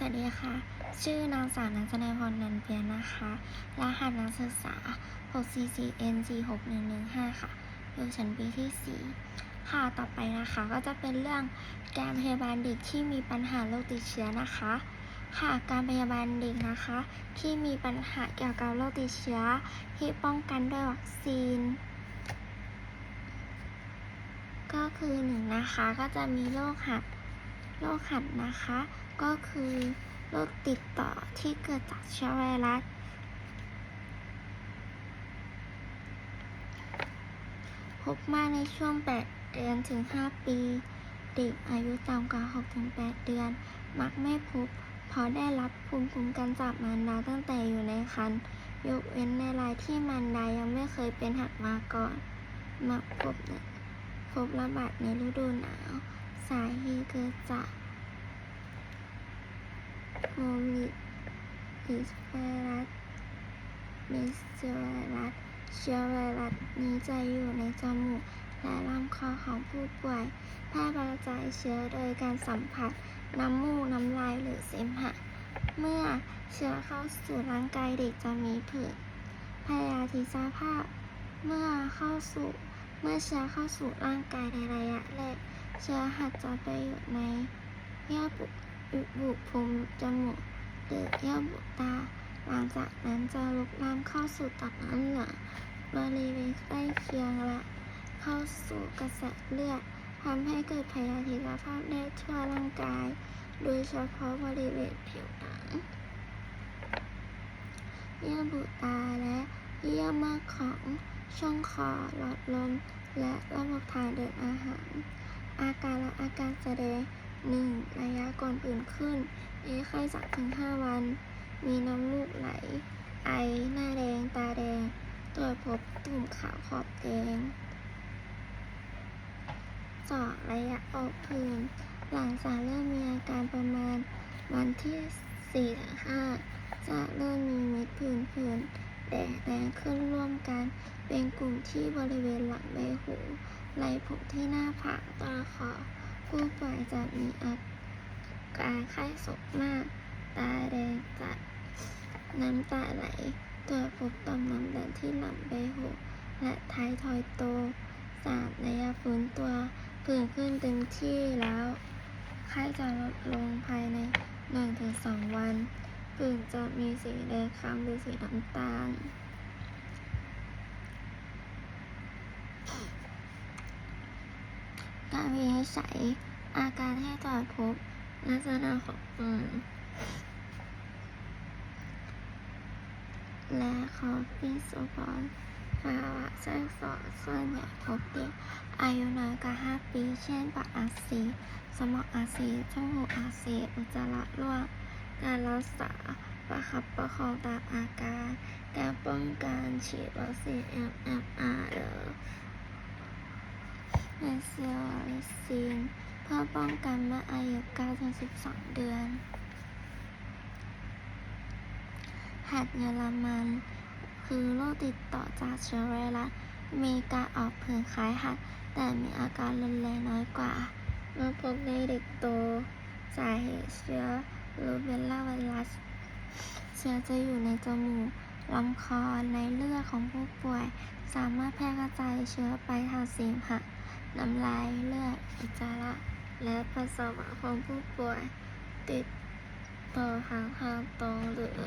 สวัสดีค่ะ ชื่อนางสาวนันทนาพรนันเปียนนะคะ รหัสนักศึกษา 6CCN46115 ค่ะ อยู่ชั้นปีที่ 4 ค่ะ ต่อไปนะคะ ก็จะเป็นเรื่องการพยาบาลเด็กที่มีปัญหาโรคติดเชื้อนะคะ ค่ะ การพยาบาลเด็กนะคะ ที่มีปัญหาเกี่ยวกับโรคติดเชื้อที่ป้องกันด้วยวัคซีน ก็คือหนึ่งนะคะ ก็จะมีโรคหัด โรคหัดนะคะ ก็คือโรคติดต่อที่เกิดจากเชื้อไวรัส พบมากในช่วง 8 เดือนถึง 5 ปี เด็กอายุต่ำกว่า 6-8 เดือน มักไม่พบ เพราะได้รับภูมิคุ้มกันจากมารดาตั้งแต่อยู่ในครรภ์ยกเว้นในรายที่มารดายังไม่เคยเป็นหัดมาก่อนมักพบพบระบาดในฤดูหนาว สาเหตุเกิดจาก โฮมิลิสไวรัสมิสเชื้อไวรัสเชื้อไวรัสนี้จะอยู่ในจมูกและลำคอของผู้ป่วย แพร่กระจายเชื้อโดยการสัมผัส น้ำมูก น้ำลายหรือเสมหะ เมื่อเชื้อเข้าสู่ร่างกายเด็กจะมีผื่นพยาธิสภาพ เมื่อเข้าสู่ เมื่อเชื้อเข้าสู่ร่างกายในระยะแรก เชื้อหัดจะไปอยู่ในเยื่อบุ บุพุมจมูกหรือเยื่อบุตา หลังจากนั้นจะลุกลามเข้าสู่ตับน้ำเหลืองบริเวณใกล้เคียงและ เข้าสู่กระแสเลือดทำให้เกิดพยาธิภาพได้ทั่วร่างกาย โดยเฉพาะบริเวณผิวหนัง เยื่อบุตาและเยื่อมือกของช่องคอหลอดลมและระบบทางเดินอาหาร อาการและอาการแสดง 1. ระยะก่อนผื่นขึ้นมีไข้สักถึง5วัน มีน้ำมูกไหล ไอ หน้าแดง ตาแดง ตรวจพบตุ่มขาวขอบแดง 2. ระยะออกผื่น หลังจากเริ่มมีอาการประมาณวันที่4-5จะเริ่มมีเม็ดผื่นผื่นแดงแดงขึ้นร่วมกัน เป็นกลุ่มที่บริเวณหลังใบหูไหล่ผมที่หน้าผากตาคอ ผู้ป่วยจะมีอาการไข้สูงมาก ตาแดงจัด น้ำตาไหลตรวจพบต่อมน้ำเหลืองที่หลังใบหู และท้ายทอยโต 3. ระยะฟื้นตัวผื่นขึ้นเต็มที่แล้ว ไข้จะลดลงภายใน 1-2 วันผื่นจะมีสีแดงคล้ำหรือสีน้ำตาลารวินิจฉัยอาการที่ตรวจพบลักษณะของปืนและคอฟิสโบอนภาวะแทรกซ้อนส่วนใหญ่พบเด็กอายุน้อยกว่า 5 ปี เช่นปากอักเสบสมองอักเสบจมูกอักเสบอุจจาระร่วงการรักษาประคับประคองตามอาการ การป้องกันฉีดวัคซีน MMR หรือ เมเซียลิซีนเพื่อป้องกันเมื่ออายุ9-12 เดือน หัดเยอรมัน คือโรคติดต่อจากเชื้อไวรัสมีการออกผื่นคล้ายหัด แต่มีอาการรุนแรงน้อยกว่าเมื่อพบในเด็กโตสาเหตุเชื้อรูเบลลาไวรัส เชื้อจะอยู่ในจมูกลำคอในเลือดของผู้ป่วย สามารถแพร่กระจายเชื้อไปทางเสมหะ น้ำลายเลือดอุจจาระ และปัสสาวะของผู้ป่วย ติดต่อทางทางตรงหรือ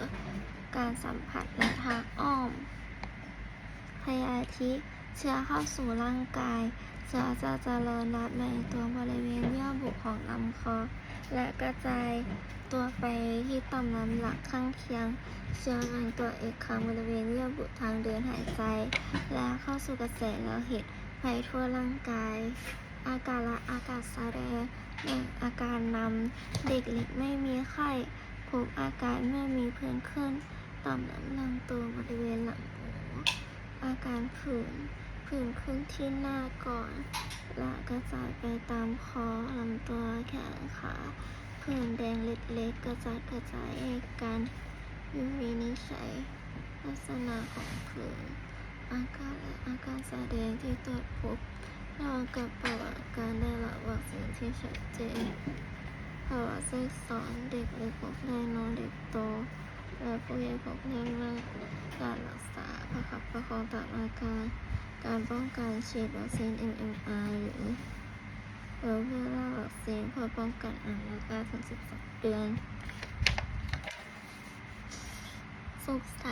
การสัมผัสและทางอ้อมพยาธิเชื้อเข้าสู่ร่างกาย เชื้อจะเจริญรัดในตัวบริเวณเยื่อบุของลำคอ และกระจายตัวไปที่ต่อมน้ำหลักข้างเคียง เชื้อแบ่งตัวเอกครั้งบริเวณเยื่อบุทางเดินหายใจ และเข้าสู่กระแสโลหิต ไปทั่วร่างกาย อาการละอาการแสดงหนึ่งอาการนำเด็กเล็กไม่มีไข้พบอาการเมื่อมีผื่นขึ้นต่อมน้ำลังตัวบริเวณหลังหูอาการผื่นผื่นขึ้นที่หน้าก่อน และกระจายไปตามคอลำตัวแขนขาผื่นแดงเล็กๆ กระจายกระจายการวินิจฉัยลักษณะของผื่น อาการและอาการแสดงที่ตรวจพบเรากับประวัติการได้รับวัคซีนที่ชัดเจนภาวะแทรกซ้อนเด็กเล็กพบได้น้อยเด็กโต และผู้ใหญ่พบเรื่องเรื่องการรักษาประคับประคองตามอาการ การป้องกันฉีดวัคซีน MMR หรือเพื่อเพื่อล่าวัคซีนเพื่อป้องกันอันอาการถึง12เดือนสุกใส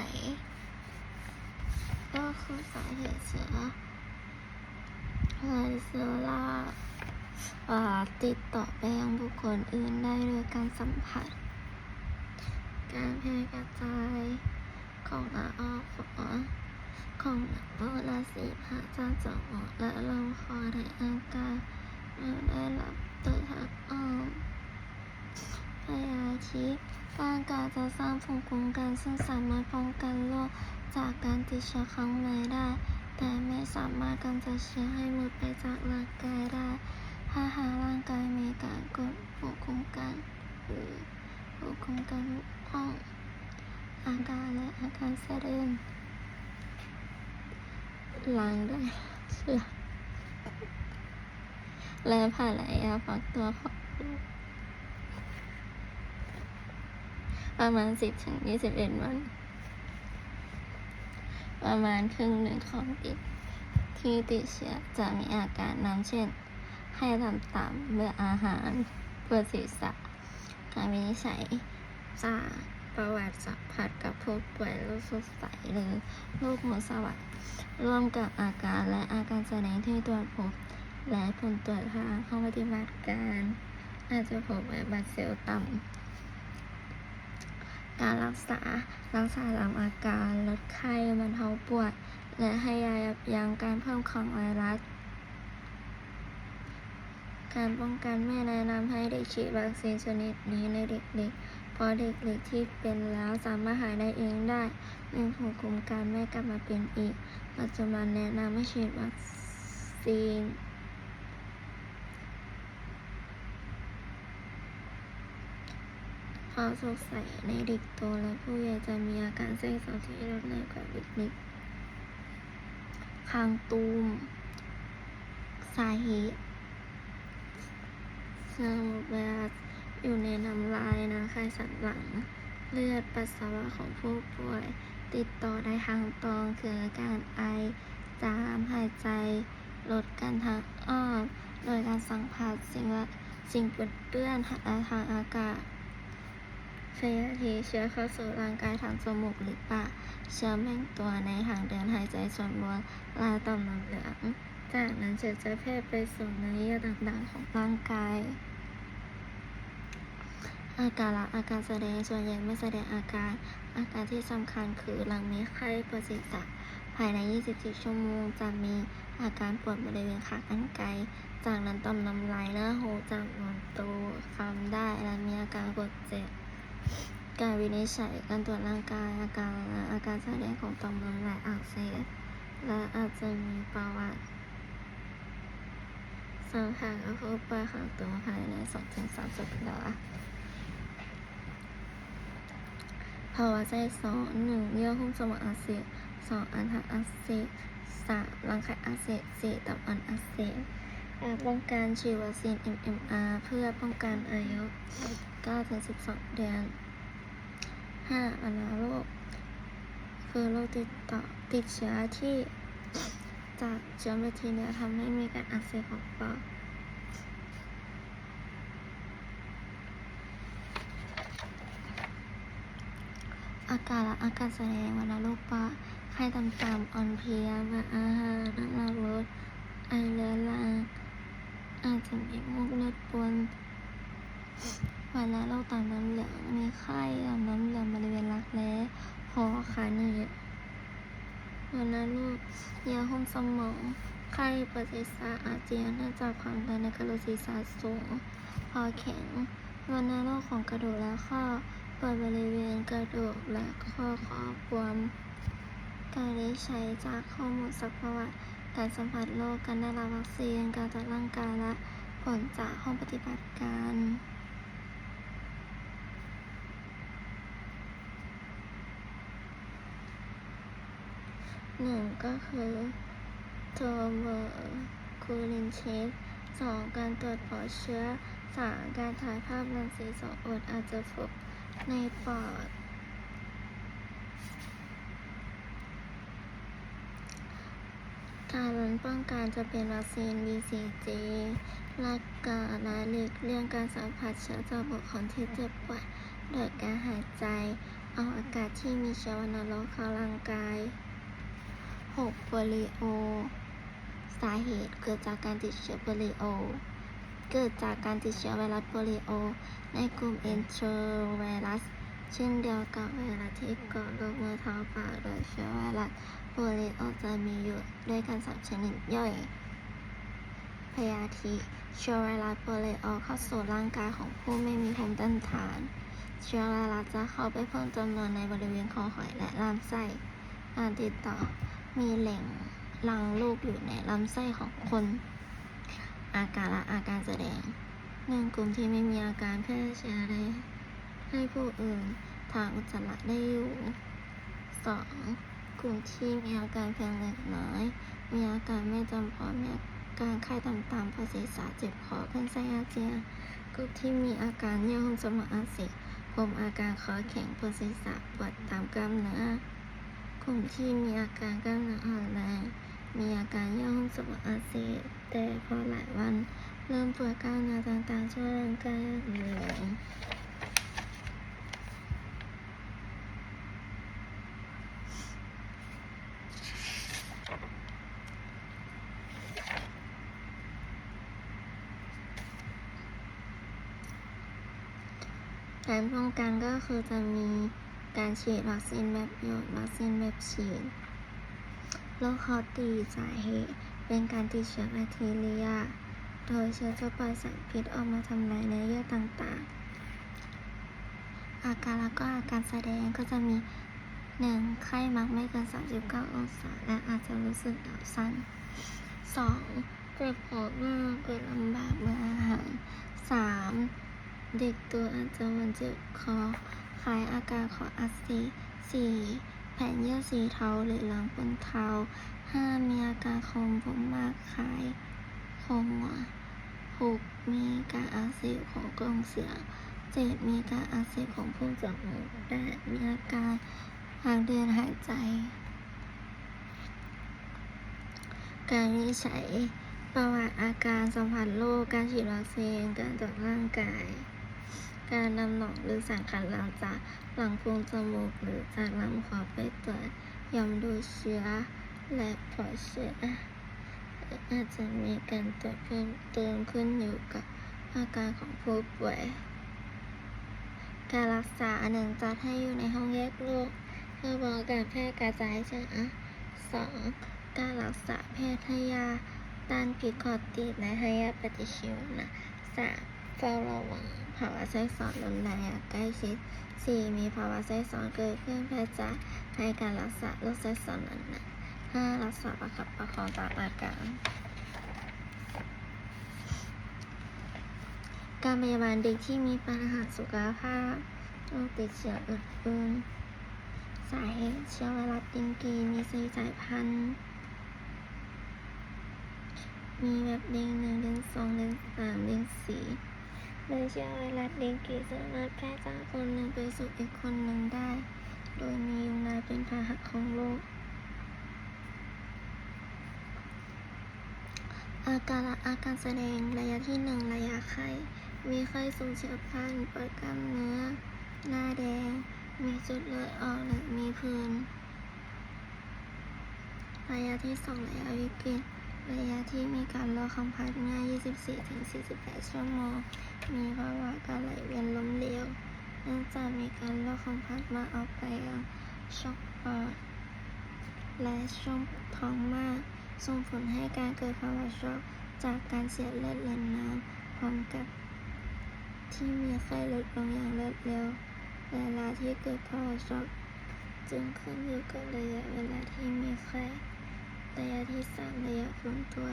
ก็คือสาเหตุเชื้อไวเซอร่าติดต่อไปยังบุคคลอื่นได้โดยการสัมผัส การแพร่กระจายของอาออกของน้ำมูกและสีผ้าจากจมูกและลำคอในอากาศเมื่อได้รับโดยทางอ้อมพยาธิร่างกายจะสร้างภูมิคุ้มกันซึ่งสามารถป้องกันโรค จากการติดเชื้อครั้งใหม่ได้ แต่ไม่สามารถกำจัดเชื้อให้หมดไปจากร่างกายได้ ถ้าหากร่างกายมีการกดภูมิคุ้มกันหรือภูมิคุ้มกันบกพร่อง อาการและอาการแสดงหลังได้เชื้อและผ่านระยะฟักตัวของประมาณ 10ถึง21 วัน ประมาณครึ่งหนึ่งของเด็กที่ติดเชื้อจะมีอาการน้ำเช่น ให้ทำตามเบื่ออาหารปวดศีรษะการวินิจฉัยจากประวัติสัมผัสกับผู้ป่วยโรคสดใสหรือโรคหัวสวัสดร่วมกับอาการและอาการแสดงที่ตรวจพบ และผลตรวจทางห้องปฏิบัติการ อาจจะพบไวรัสเซลล์ต่ำ การรักษา รักษาตามอาการ ลดไข้บรรเทาปวด และให้ยายับยั้งการเพิ่มของไวรัส การป้องกันไม่แนะนำให้เด็กฉีดวัคซีนชนิดนี้ในเด็กเล็กเพราะเด็กเล็กที่เป็นแล้วสามารถหายได้เองได้มีภูมิคุ้มกันไม่กลับมาเป็นอีก ปัจจุบันแนะนำให้ฉีดวัคซีน ความสงสัยในเด็กโตและผู้ใหญ่จะมีอาการแทรกซ้อนที่ลดน้อยกว่าเด็กเล็กคางตูม สาเหตุสมุดเวลาอยู่ในน้ำลายนะไขสันหลัง เลือดปัสสาวะของผู้ป่วย ติดต่อได้ทางตรงคืออาการไอ จาม หายใจ ลดการทางอ้อม โดยการสัมผัสสิ่งสิ่งปนเปื้อนและทางอากาศ เชื้อทีเชื้อเข้าสู่ร่างกายทางจมูกหรือปากเชื้อแบ่งตัวในทางเดินหายใจส่วนบนลายต่อมน้ำเหลือง จากนั้นเชื้อจะแพร่ไปสู่เนื้อเยื่อต่างๆของร่างกายอาการละอาการแสดงส่วนใหญ่ไม่แสดงอาการ อาการที่สำคัญคือหลังมีไข้ปวดศีรษะภายใน 24 ชั่วโมง จะมีอาการปวดบริเวณขากรรไกรจากนั้นต่อมน้ำลายหน้าหูจะหมุนตัวคำได้และมีอาการกดเจ็บ การวินิจฉัยการตรวจร่างกายอาการและอาการแสดงของต่อมน้ำลายอักเสบและอาจจะมีประวัติสัมผัสกับผู้ป่วยของตัวภายใน2-3สัปดาห์ภาวะแทรกซ้อนหนึ่งเยื่อหุ้มสมองอักเสบสองอันทะอักเสบสามรังไข่อักเสบสี่ตับอ่อนอักเสบ การป้องกันฉีดวัคซีน MMR เพื่อป้องกันอายุ 9-12 เดือน 5. วัณโรค คือโรคติดต่อติดเชื้อที่จากเชื้อแบคทีเรียทำให้มีการอักเสบของปอดอาการและอาการแสดงวัณโรคปอดไข้ต่ำๆอ่อนเพลียเบื่ออาหารน้ำหนักลดไอเรื้อรัง อาจจะมีมูกเลือดปนวันละโรคต่อมน้ำเหลืองมีไข้ต่อมน้ำเหลืองบริเวณรักแร้คอขาหนีบวันละโรคเยื่อหุ้มสมอง ไข้ปวดศีรษะอาเจียนเนื่องจากความดันในกระโหลกศีรษะสูงคอแข็งวันละโรคของกระดูกและข้อปวดบริเวณกระดูกและข้อคอบวมการวินิจฉัยจากข้อมูลสักประวัติ การสัมผัสโรคการได้รับวัคซีนการตรวจร่างกายและผลจากห้องปฏิบัติการหนึ่งก็คือโทรเบอร์คูลินเชฟสองการตรวจปอดเชื้อสารการถ่ายภาพรังสีสองอดอาจจะพบในปอด การป้องกันจะเป็นวัคซีน BCG และกาและหลีกเลี่ยงการสัมผัสเชื้อจากบุคคลที่เจ็บป่วยโดยการหายใจ เอาอากาศที่มีเชื้อวัณโรคเข้าร่างกาย 6. โปลิโอ สาเหตุเกิดจากการติดเชื้อโปลิโอ เกิดจากการติดเชื้อไวรัสโปลิโอ ในกลุ่มเอนโทรไวรัส เช่นเดียวกับไวรัสที่ก่อโรคมือเท้าปากโดยเชื้อไวรัสโปลิโอจะมีอยู่ด้วยกันสามชนิดย่อยพยาธิเชื้อไวรัสโปลิโอเข้าสู่ร่างกายของผู้ไม่มีภูมิต้านทาน เชื้อไวรัสจะเข้าไปเพิ่มจำนวนในบริเวณคอหอยและลำไส้การติดต่อมีแหล่งรังลูกอยู่ในลำไส้ของคน อาการและอาการแสดงหนึ่งกลุ่มที่ไม่มีอาการแพร่เชื้อได้ ให้ผู้อื่นทางอุจจาระได้อยู่สองกลุ่มที่มีอาการเพียงเล็กน้อย มีอาการไม่จำเพาะมีอาการไข้ต่ำๆปวดศีรษะเจ็บคอคลื่นไส้อาเจียนกลุ่มที่มีอาการเยื่อหุ้มสมองอักเสบผมอาการคอแข็งปวดศีรษะปวดตามกล้ามเนื้อกลุ่มที่มีอาการกล้ามเนื้ออ่อนแรงมีอาการเยื่อหุ้มสมองอักเสบแต่พอหลายวันเริ่มปวดกล้ามเนื้อต่างๆ ช่วงร่างกายเหนื่อย การป้องกันก็คือจะมีการฉีดวัคซีนแบบหยดวัคซีนแบบฉีดโรคคอตีสาเหตุ เป็นการติดเชื้อแบคทีเรีย โดยเชื้อจะปล่อยสารพิษออกมาทำลายเนื้อเยื่อต่างๆ อาการแล้วก็อาการแสดงก็จะมี 1. ไข้มักไม่เกิน 39 องศา และอาจจะรู้สึกหนาวสั่น 2. เจ็บคอมากเกิดลำบากเมื่ออาหาร 3. เด็กตัวอาจจะมันเจ็บคอคล้ายอาการคออักเสบ 4. แผ่นเยื่อสีเทาหรือหลังบนเทา 5. มีอาการคมผมมากคล้ายคมหัว 6. มีการอักเสบของกลองเสียง 7. มีการอักเสบของพุ่มจมูก 8. มีอาการทางเดินหายใจ การวิจัยประวัติอาการสัมผัสโรคการฉีดวัคซีนการตรวจร่างกาย การนำหนองหรือสารคัดหลังจากหลังโพรงจมูกหรือจากลำคอไปตรวจย้ำดูเชื้อและปล่อยเชื้ออาจจะมีการตรวจเพิ่มเติมขึ้นอยู่กับอาการของผู้ป่วย การรักษาหนึ่งจัดให้อยู่ในห้องแยกโรคเพื่อป้องกันแพร่กระจายเชื้อสองการรักษาแพทย์ให้ยาต้านพิษคอติดและให้ยาปฏิชีวนะสาม เฝ้าระวังภาวะแทรกซ้อนรุนแรงอย่างใกล้ชิดสี่มีภาวะแทรกซ้อนเกิดขึ้นแพทย์จะให้การรักษาโรคแทรกซ้อนนั้นนะห้ารักษาประคับประคองตามอาการการพยาบาลเด็กที่มีปัญหาสุขภาพโรคติดเชื้ออื่นๆสาเหตุเชื้อไวรัสดิงกี มีสี่สายพันธุ์ มีแบบเด้งหนึ่งเด้งสองเด้งสามเด้งสี่ โดยเชื้อไวรัสเดงกีสามารถแพร่จากคนหนึ่งไปสู่อีกคนหนึ่งได้ โดยมียุงลายเป็นพาหะของโรคอาการอาการแสดงระยะที่หนึ่งระยะไข้ มีไข้สูงเฉียบพลันปวดกล้ามเนื้อ หน้าแดง มีจุดเลือดออกหรือมีผื่นระยะที่สองระยะวิกฤตระยะที่มีการรอคำพัดง่าย24-48 ชั่วโมง มีภาวะการไหลเวียนล้มเหลวเนื่องจากมีการรอคำพัดมาเอาไปยังช่องปอดและช่องท้องมาก ส่งผลให้การเกิดภาวะช็อกจากการเสียเลือดเลือนน้ำพร้อมกับ ที่มีไข้ลดลงอย่างรวดเร็วเวลาที่เกิดภาวะช็อกจึงขึ้นอยู่กับระยะเวลาที่มีไข้ระยะที่สามระยะฟื้นตัว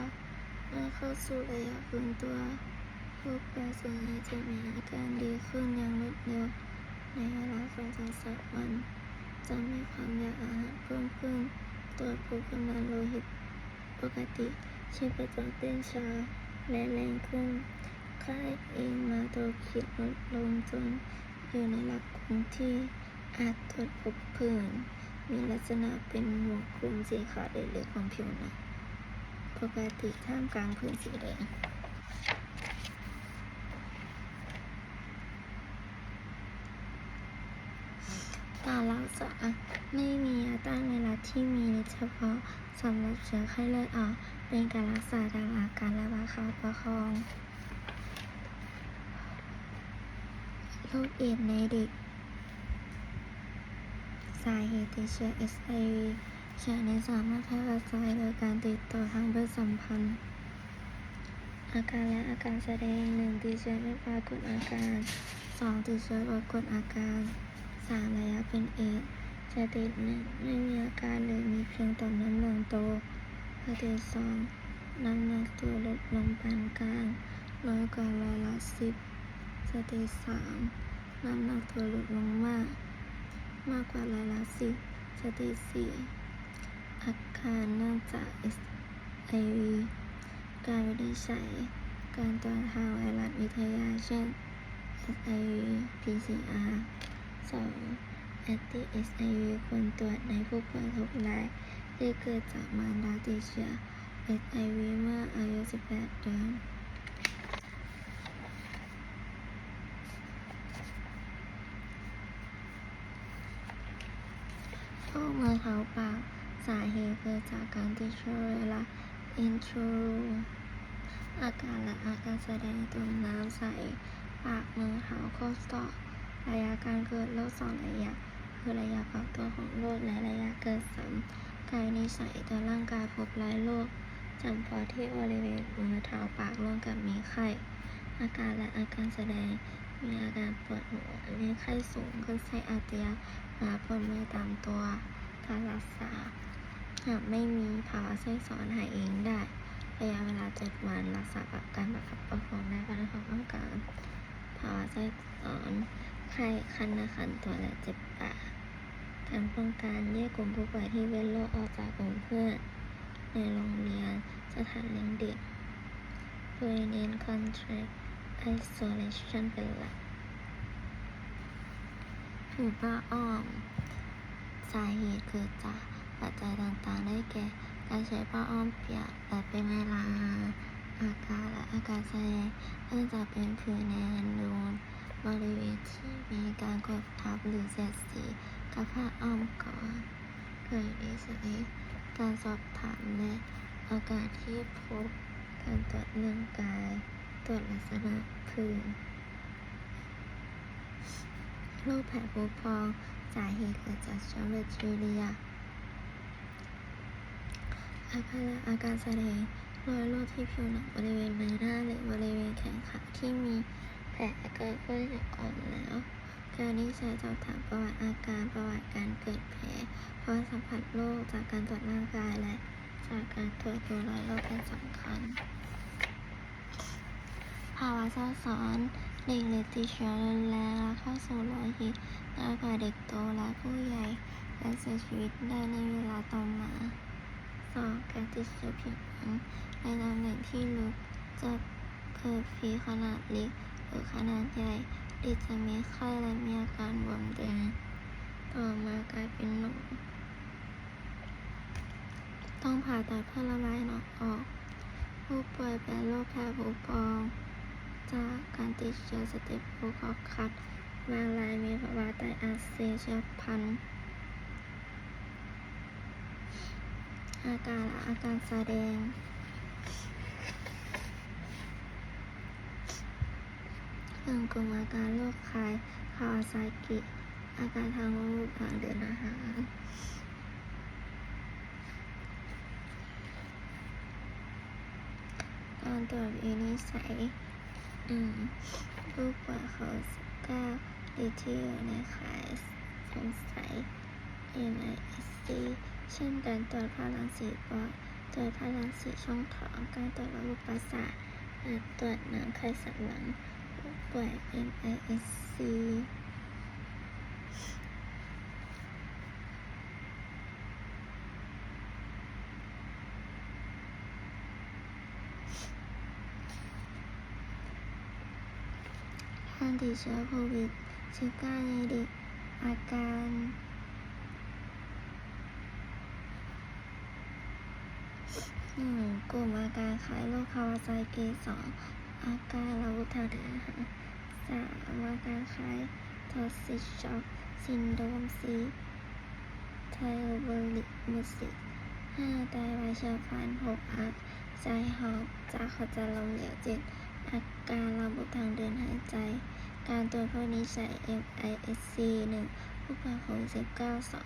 เมื่อเข้าสู่ระยะฟื้นตัว ผู้ป่วยส่วนใหญ่จะมีอาการดีขึ้นอย่างรวดเร็วในเวลาสองถึงสามวัน จะมีความอยากอาหารเพิ่มขึ้นตรวจพบกำลังโลหิตปกติชีพจรเต้นช้าและแรงขึ้น ค่าเองมาโตคิดลดลงจนอยู่ในหลักคงที่อาจตรวจพบผื่นมีลักษณะเป็นหมวกคลุมสีขาวเล็กๆของผิวหนังปกติท่ามกลางผื่นสีแดง การรักษาไม่มียาต้านไวรัสที่มีเฉพาะสำหรับเชื้อไข้เลือดออก เป็นการรักษาตามอาการและประคับประคองโรคเอดส์ในเด็ก สาเหตุติดเชื้อ SIV เชื้อนี้สามารถแพร่กระจายโดยการติดต่อทางเพศสัมพันธ์ อาการและอาการแสดงหนึ่งติดเชื้อไม่ปรากฏอาการสองติดเชื้อปรากฏอาการ สามระยะเป็นเอดส์สเตจหนึ่งไม่มีอาการหรือมีเพียงต่อมน้ำเหลืองโตสเตจสองน้ำหนักตัวลดลงปานกลางน้อยกว่าร้อยละสิบสเตจสามน้ำหนักตัวลดลงมาก มากกว่าร้อยละสิบสเตจสี่อาการเนื่องจาก SIV การวินิจฉัยการตรวจทางไวรัสวิทยาเช่น SIV PCR 2 anti SIV ควรตรวจในผู้ป่วยทุกรายที่เกิดจากมารดาติดเชื้อ SIV เมื่ออายุ 18 เดือนโรคมือเท้าปาก สาเหตุเกิดจากการติดเชื้อไวรัสอินทรูอาการและอาการแสดงตุ่มน้ำใส ปากมือเท้าข้อศอก ระยะการเกิดโรคสองระยะ คือระยะฟักตัวของโรคและระยะเกิดซ้ำการนิสัยตัวร่างกายพบหลายโรคจำเพาะที่บริเวณมือเท้าปากร่วมกับมีไข้อาการและอาการแสดงมีอาการปวดหัวมีไข้สูงขึ้นไส้อาเจียนหาปวดเมื่อยตามตัวการรักษาหากไม่มีภาวะแทรกซ้อนหายเองได้ระยะเวลาเจ็ดวันรักษากับการประคับประคองได้ภายในความต้องการภาวะแทรกซ้อน ไข้คันหน้าคันตัวและเจ็บปากการป้องกันแยกกลุ่มผู้ป่วยที่เป็นโรคออกจากกลุ่มเพื่อนในโรงเรียนสถานเลี้ยงเด็ก โดยเน้น contact isolation เป็นหลักผิวป้าอ้อม สาเหตุเกิดจากปัจจัยต่างๆ ได้แก่การใช้ผ้าอ้อมเปียกแต่เป็นเวลาอาการและอาการแสดงเนื่องจากเป็นผิวแนนนูน บริเวณที่มีการกดทับหรือเสียดสีกับผ้าอ้อมก่อนเกิดนิสัยการสอบถามและอาการที่พบการตรวจเรื่องกาย ตรวจลักษณะผื่นโรคแผลผุพองสาเหตุเกิดจากเชื้อแบคทีเรียอาการอาการแสดงรอยโรคที่ผิวหนังบริเวณใบหน้าหรือบริเวณแขนขาที่มี แผลเกิดขึ้นอย่างอ่อนแล้วการนิสัยสอบถามประวัติอาการประวัติการเกิดแผลเพราะสัมผัสโรคจากการตรวจร่างกายและจากการตรวจดูรอยโรคเป็นสำคัญ ภาวะแทรกซ้อนเด็กเล็กติดเชื้อรุนแรงและเข้าสู่โลหิตมากกว่าเด็กโตและผู้ใหญ่และเสียชีวิตได้ในเวลาต่อมาสองการติดเชื้อผิวหนังในตำแหน่งที่ลึกจะเกิดฝีขนาดเล็ก รือขนาดใหญ่เด็กจะมีไข้และมีอาการบวมแดงต่อมากลายเป็นหนองต้องผ่าตัดเพื่อระบายหนองออก ผู้ป่วยเป็นโรคแพ้ผู้พองจากการติดเชื้อสเตปโปคอคัสบางรายมีภาวะไตอักเสบเฉียบพลันอาการและอาการแสดง หนึ่งกลุ่มอาการโรคคลายคาวาซากิ อาการทางรูปทางเดินอาหารการตรวจวินิจฉัยหนึ่งผู้ป่วยเขาก้าลิที่อยู่ในข่ายสงสัย MISC เช่นการตรวจพลังสีปอดตรวจพลังสีช่องท้อง การตรวจระบบประสาทตรวจน้ำไขสันหลัง ผู้ป่วย MISC การติดเชื้อโควิด -19 ในเด็กอาการหนึ่งกลุ่มอาการคล้ายโรคภาวะใจเกสร อาการระบุทางเดินอาหารสามอาการคล้ายทอซิช็อกซินโดรมซีไทโรโบลิกมูสิกห้าไตวายเฉียบพลันหกอาใจหอบจากขอจะลมเหลวเจ็ดอาการระบบทางเดินหายใจ การตรวจพบนิสัย MISC 1ผู้ป่วยโควิด19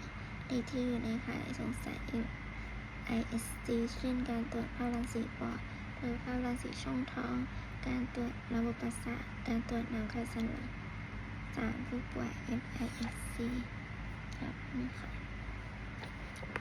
2เด็กที่อยู่ในข่ายสงสัย MISC เช่นการตรวจภาพรังสีปอดหรือภาพรังสีช่องท้อง การตรวจระบบประสาทการตรวจหนังกระสันหลังสามผู้ป่วย MISC ครับนี่ค่ะ